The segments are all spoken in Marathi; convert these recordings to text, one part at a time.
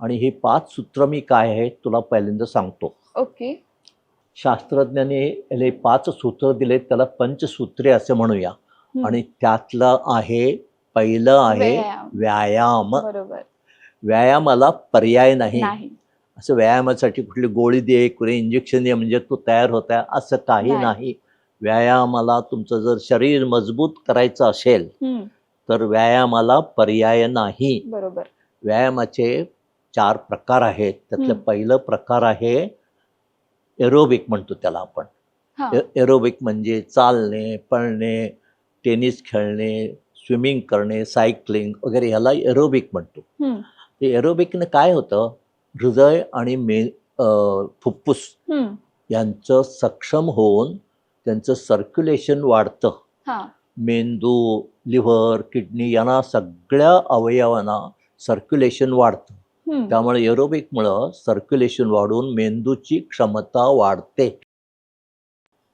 आणि ही पाच सूत्र मी काय आहेत तुला पहिल्यांदा सांगतो. ओके. शास्त्रज्ञांनी हे पाच सूत्र दिलेत त्याला पंचसूत्रे असे म्हणूया. आणि त्यातलं आहे पहिलं आहे व्यायाम. व्यायामाला पर्याय नाही. नाही. असं व्यायामासाठी कुठली गोळी दे कुठे इंजेक्शन दे म्हणजे तो तयार होत आहे असं काही नाही. व्यायामाला तुमचं जर शरीर मजबूत करायचं असेल. तर व्यायामाला पर्याय नाही. बरोबर. व्यायामाचे चार प्रकार आहेत त्यातलं. पहिलं प्रकार आहे एरोबिक म्हणतो त्याला आपण एरोबिक म्हणजे चालणे पळणे टेनिस खेळणे स्विमिंग करणे सायकलिंग वगैरे ह्याला एरोबिक म्हणतो. ते एरोबिकने काय होतं हृदय आणि मे फुफ्फुस हम्म. यांचं सक्षम होऊन त्यांचं सर्क्युलेशन वाढतं मेंदू लिव्हर किडनी यांना सगळ्या अवयवांना सर्क्युलेशन वाढतं. त्यामुळे एरोबिकमुळं सर्क्युलेशन वाढून मेंदूची क्षमता वाढते.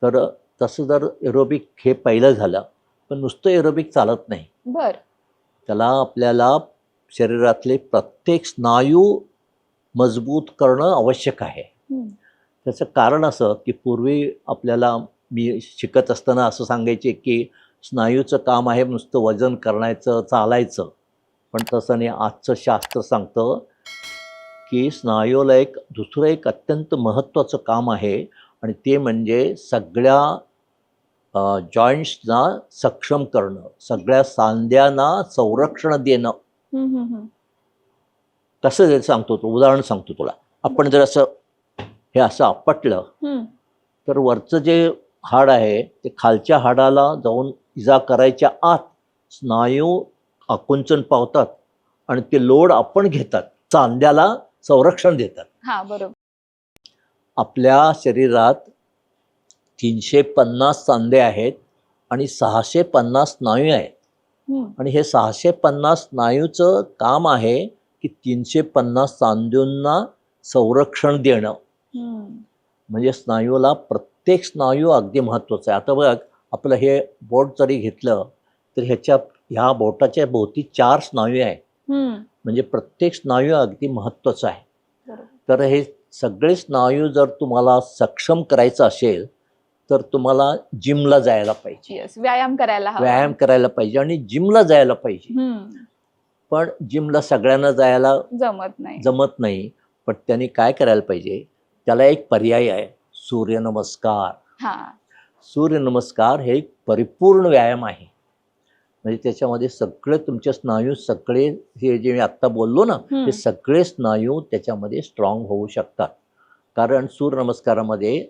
तर तसं जर एरोबिक हे पहिलं झालं पण नुसतं एरोबिक चालत नाही. बर. त्याला आपल्याला शरीरातले प्रत्येक स्नायू मजबूत करणं आवश्यक आहे. त्याचं कारण असं की पूर्वी आपल्याला मी शिकत असताना असं सांगायचे की स्नायूचं काम आहे नुसतं वजन करण्याचं चालायचं. पण तसं नाही. आजचं शास्त्र सांगतं की स्नायूला एक दुसरं एक अत्यंत महत्त्वाचं काम आहे आणि ते म्हणजे सगळ्या जॉईंट्सना सक्षम करणं सगळ्या सांध्यांना संरक्षण देणं. कसं सांगतो तो उदाहरण सांगतो तुला आपण जर असं हे असं आपटलं. तर वरचं जे हाड आहे ते खालच्या हाडाला जाऊन इजा करायच्या आत स्नायू आकुंचन पावतात आणि ते लोड आपण घेतात चांद्याला संरक्षण देतात हा बरोबर आपल्या शरीरात तीनशे पन्नास सांधे आहेत आणि सहाशे पन्नास स्नायू आहेत. आणि हे सहाशे पन्नास स्नायूचं काम आहे की तीनशे पन्नास सांधूंना संरक्षण देणं. म्हणजे स्नायूला प्रत्येक स्नायू अगदी महत्त्वाचं आहे आता बघ आपलं हे बोट जरी घेतलं तर ह्याच्या ह्या बोटाच्या भोवती चार स्नायू आहे हम्म. म्हणजे प्रत्येक स्नायू अगदी महत्त्वाचं आहे. तर हे सगळे स्नायू जर तुम्हाला सक्षम करायचं असेल तर तुम्हाला जिमला जायला पाहिजे. Yes. व्यायाम करायला व्यायाम करायला पाहिजे आणि जिमला जायला पाहिजे. पण जिमला सगळ्यांना जायला जमत नाही. जमत नाही. पण त्यांनी काय करायला पाहिजे? त्याला एक पर्याय आहे. सूर्यनमस्कार. हा. सूर्यनमस्कार हे एक परिपूर्ण व्यायाम आहे. म्हणजे त्याच्यामध्ये सगळे तुमचे स्नायू सगळे हे जे मी आत्ता बोललो ना. ते सगळे स्नायू त्याच्यामध्ये स्ट्रॉंग होऊ शकतात कारण सूर्यनमस्कारामध्ये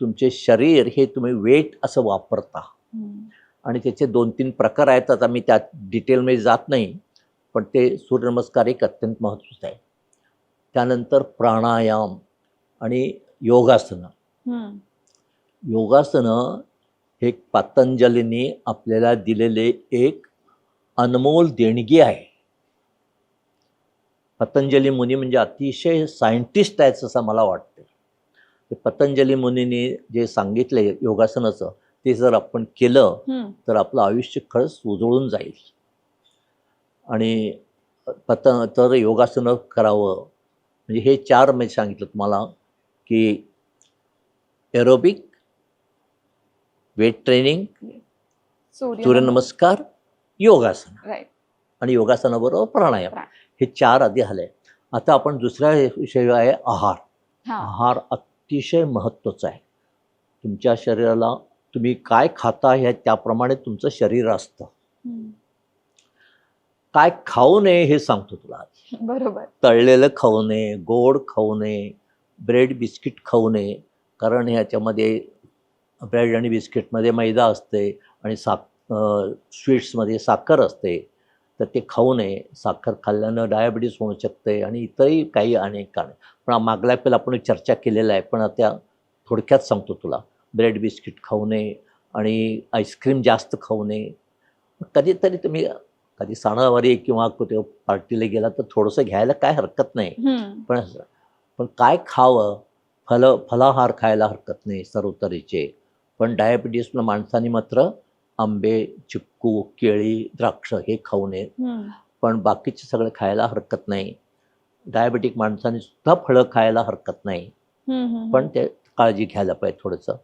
तुमचे शरीर हे तुम्ही वेट असं वापरता. आणि त्याचे दोन तीन प्रकार आहेत आता मी त्यात डिटेलमध्ये जात नाही पण ते सूर्यनमस्कार एक अत्यंत महत्त्वाचं आहे त्यानंतर प्राणायाम आणि योगासनं. योगासनं हे पतंजलीने आपल्याला दिलेले एक अनमोल देणगी आहे. पतंजली मुनी म्हणजे अतिशय सायंटिस्ट आहेत असं मला वाटतं पतंजली मुनीने जे सांगितले योगासनाचं ते जर आपण केलं. तर आपलं आयुष्य खरंच उजळून जाईल. आणि पत तर योगासनं करावं. म्हणजे हे चार मी सांगितलं तुम्हाला की एरोबिक वेट ट्रेनिंग सूर्य सूर्यनमस्कार योगासन. आणि योगासनाबरोबर प्राणायाम. प्राण- हे चार आधी आले आता आपण दुसरा विषय आहे आहार. हा. आहार अतिशय महत्त्वाचा आहे. तुमच्या शरीराला तुम्ही काय खाता ह्या त्याप्रमाणे तुमचं शरीर असतं. काय खाऊ नये हे सांगतो तुला. बरोबर. तळलेलं खाऊ नये गोड खाऊ नये ब्रेड बिस्किट खाऊ नये. कारण ह्याच्यामध्ये ब्रेड आणि बिस्किटमध्ये मैदा असते आणि साक स्वीट्समध्ये साखर असते तर ते खाऊ नये. साखर खाल्ल्यानं डायबिटीस होऊ शकते आणि इतरही काही अनेक कारण. पण मागल्या पहिला आपण चर्चा केलेला आहे पण आता थोडक्यात सांगतो तुला. ब्रेड बिस्किट खाऊ नये आणि आईस्क्रीम जास्त खाऊ नये. कधीतरी तुम्ही कधी सणावारी किंवा कुठे पार्टीला गेला तर थोडंसं घ्यायला काय हरकत नाही. पण पण काय खावं? फल फलाहार खायला हरकत नाही सर्व तऱ्हेचे पण डायबिटीसला माणसाने मात्र आंबे चिक्कू केळी द्राक्ष हे खाऊ नये. पण बाकीचे सगळे खायला हरकत नाही. डायबेटिक माणसाने सुद्धा फळं खायला हरकत नाही. पण ते काळजी घ्यायला पाहिजे थोडंसं.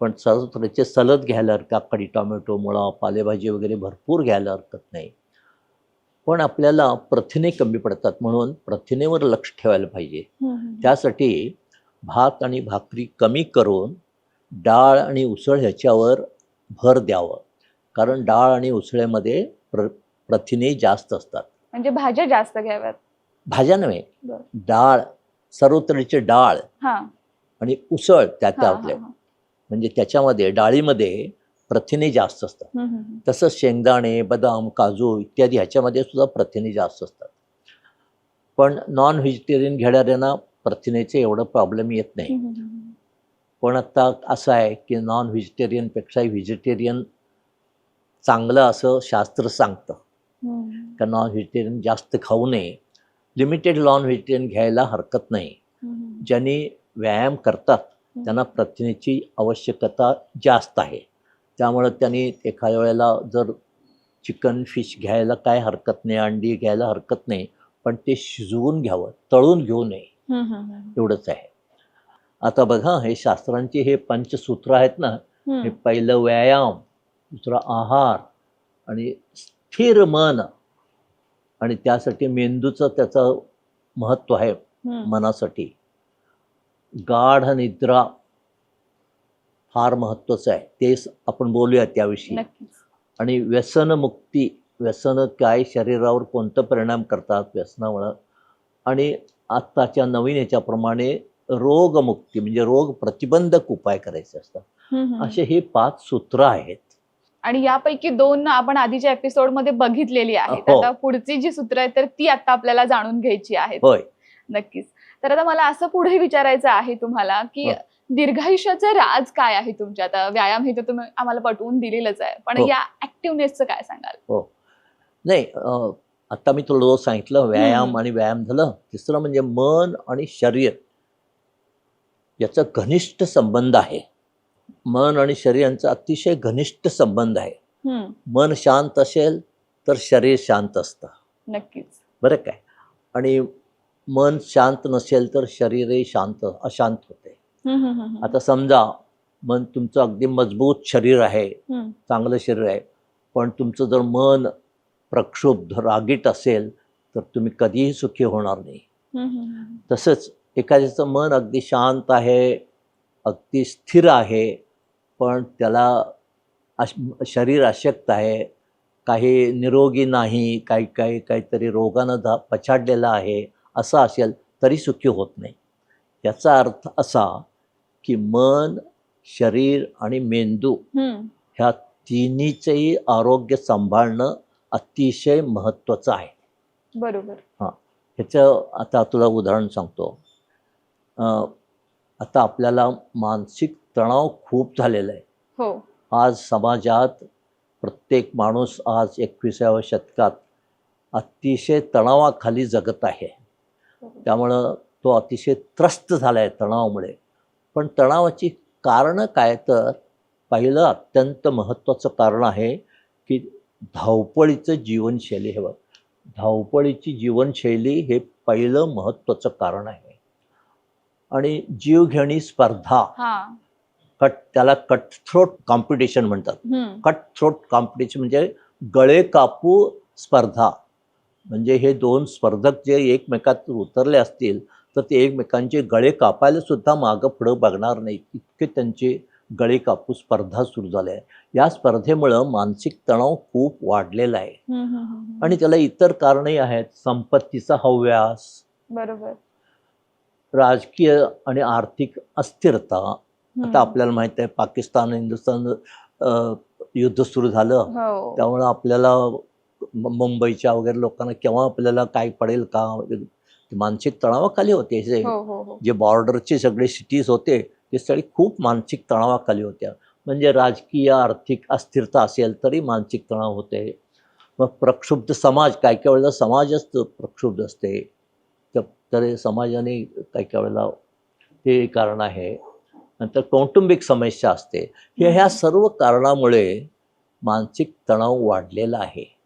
पण थोडेसे सलद घ्यायला हरकत काकडी टोमॅटो मुळा पालेभाजी वगैरे भरपूर घ्यायला हरकत नाही. पण आपल्याला प्रथिने कमी पडतात म्हणून प्रथिनेवर लक्ष ठेवायला पाहिजे. त्यासाठी भात आणि भाकरी कमी करून डाळ आणि उसळ ह्याच्यावर भर द्यावं कारण डाळ आणि उसळ्यामध्ये प्र प्रथिने जास्त असतात म्हणजे भाज्या जास्त घ्याव्यात भाज्या नव्हे. डाळ सर्व तऱ्हेची डाळ आणि उसळ त्यात आपल्या हा. म्हणजे त्याच्यामध्ये डाळीमध्ये प्रथिने जास्त असतात. तसंच शेंगदाणे बदाम काजू इत्यादी ह्याच्यामध्ये सुद्धा प्रथिने जास्त असतात पण नॉन व्हेजिटेरियन घेणाऱ्यांना प्रथिनेचे एवढं प्रॉब्लेम येत नाही. पण आता असं आहे की नॉन व्हेजिटेरियनपेक्षा व्हेजिटेरियन चांगलं असं शास्त्र सांगतं. का नॉन व्हेजिटेरियन जास्त खाऊ नये. लिमिटेड नॉन व्हेजिटेरियन घ्यायला हरकत नाही. ज्यांनी व्यायाम करतात त्यांना प्रथिनेची आवश्यकता जास्त आहे. त्यामुळं त्यांनी एखाद्या वेळेला जर चिकन फिश घ्यायला काय हरकत नाही अंडी घ्यायला हरकत नाही पण ते शिजवून घ्यावं तळून घेऊ नये. एवढंच आहे. आता बघा हे शास्त्रांचे हे पंचसूत्र आहेत ना हे. पहिलं व्यायाम दुसरं आहार आणि स्थिर मन. आणि त्यासाठी मेंदूचं त्याचं महत्त्व आहे. मनासाठी. गाढ निद्रा फार महत्त्वाचं आहे. ते आपण बोलूया त्याविषयी. आणि व्यसनमुक्ती व्यसन काय शरीरावर कोणतं परिणाम करतात व्यसनामुळं. आणि आत्ताच्या नवीन याच्याप्रमाणे रोगमुक्ती म्हणजे रोग प्रतिबंधक उपाय करायचे असतात. असे हे पाच सूत्र आहेत. आणि यापैकी दोन आपण आधीच्या एपिसोडमध्ये बघितलेली आहेत. हो. आता पुढची जी सूत्र आहेत तर ती आता आपल्याला जाणून घ्यायची आहेत. होय. नक्कीच. तर आता मला असं पुढे विचारायचं आहे तुम्हाला की हो. दीर्घायुष्याचं राज काय आहे तुमच्या? आता व्यायाम हे तर तुम्ही आम्हाला पटवून दिलेलंच आहे. पण हो. या ऍक्टिव्हनेसचं काय सांगाल? नाही अं, आता मी तुला रोज सांगितलं व्यायाम. आणि व्यायाम झालं. तिसरं म्हणजे मन आणि शरीर. याचा घनिष्ठ संबंध आहे. मन आणि शरीर यांचा अतिशय घनिष्ठ संबंध आहे. मन शांत असेल तर शरीर शांत असतं. नक्कीच. बरं काय? आणि मन शांत नसेल तर शरीरही शांत अशांत होते. आता समजा मन तुमचं अगदी मजबूत शरीर आहे चांगलं शरीर आहे पण तुमचं जर मन प्रक्षुब्ध रागीट असेल तर तुम्ही कधीही सुखी होणार नाही. तसंच एखाद्याचं मन अगदी शांत आहे अगदी स्थिर आहे पण त्याला अश शरीर अशक्त आहे काही निरोगी नाही काही काही काहीतरी रोगानं धा पछाडलेलं आहे असं असेल तरी सुखी होत नाही. याचा अर्थ असा की मन शरीर आणि मेंदू ह्या तिन्हीचंही आरोग्य सांभाळणं अतिशय महत्त्वाचं आहे. बरोबर. ह्याचं आता तुला उदाहरण सांगतो. आता आपल्याला मानसिक तणाव खूप झालेला आहे. हो. आज समाजात प्रत्येक माणूस आज एकविसाव्या शतकात अतिशय तणावाखाली जगत आहे. त्यामुळं तो अतिशय त्रस्त झाला आहे तणावामुळे. पण तणावाची कारणं काय तर पहिलं अत्यंत महत्त्वाचं कारण आहे की धावपळीचं जीवनशैली हे बघ. धावपळीची जीवनशैली हे पहिलं महत्त्वाचं कारण आहे. आणि जीवघेणी स्पर्धा. कट त्याला कटथ्रोट कॉम्पिटिशन म्हणतात. कट थ्रोट कॉम्पिटिशन म्हणजे गळे कापू स्पर्धा. म्हणजे हे दोन स्पर्धक जे एकमेकात उतरले असतील तर ते एकमेकांचे गळे कापायला सुद्धा मागं पुढं बघणार नाही इतके त्यांचे गळे कापू स्पर्धा सुरू झाल्या आहे या स्पर्धेमुळं मानसिक तणाव खूप वाढलेला आहे. आणि त्याला इतर कारणही आहेत. संपत्तीचा हव्यास. बरोबर. राजकीय आणि आर्थिक अस्थिरता. आता आपल्याला माहीत आहे पाकिस्तान हिंदुस्थान युद्ध सुरू झालं. हो. त्यामुळं आपल्याला मुंबईच्या वगैरे लोकांना केव्हा आपल्याला काय पडेल का? मानसिक तणावाखाली होते जे हो हो हो. जे बॉर्डरचे सगळे सिटीज होते ते सगळे खूप मानसिक तणावाखाली होत्या. म्हणजे राजकीय आर्थिक अस्थिरता असेल तरी मानसिक तणाव होते. मग प्रक्षुब्ध समाज काय काय वेळेला समाजच प्रक्षुब्ध असते. तर समाजाने काही काही वेळेला ते कारण आहे. नंतर कौटुंबिक समस्या असते. हे ह्या सर्व कारणामुळे मानसिक तणाव वाढलेला आहे.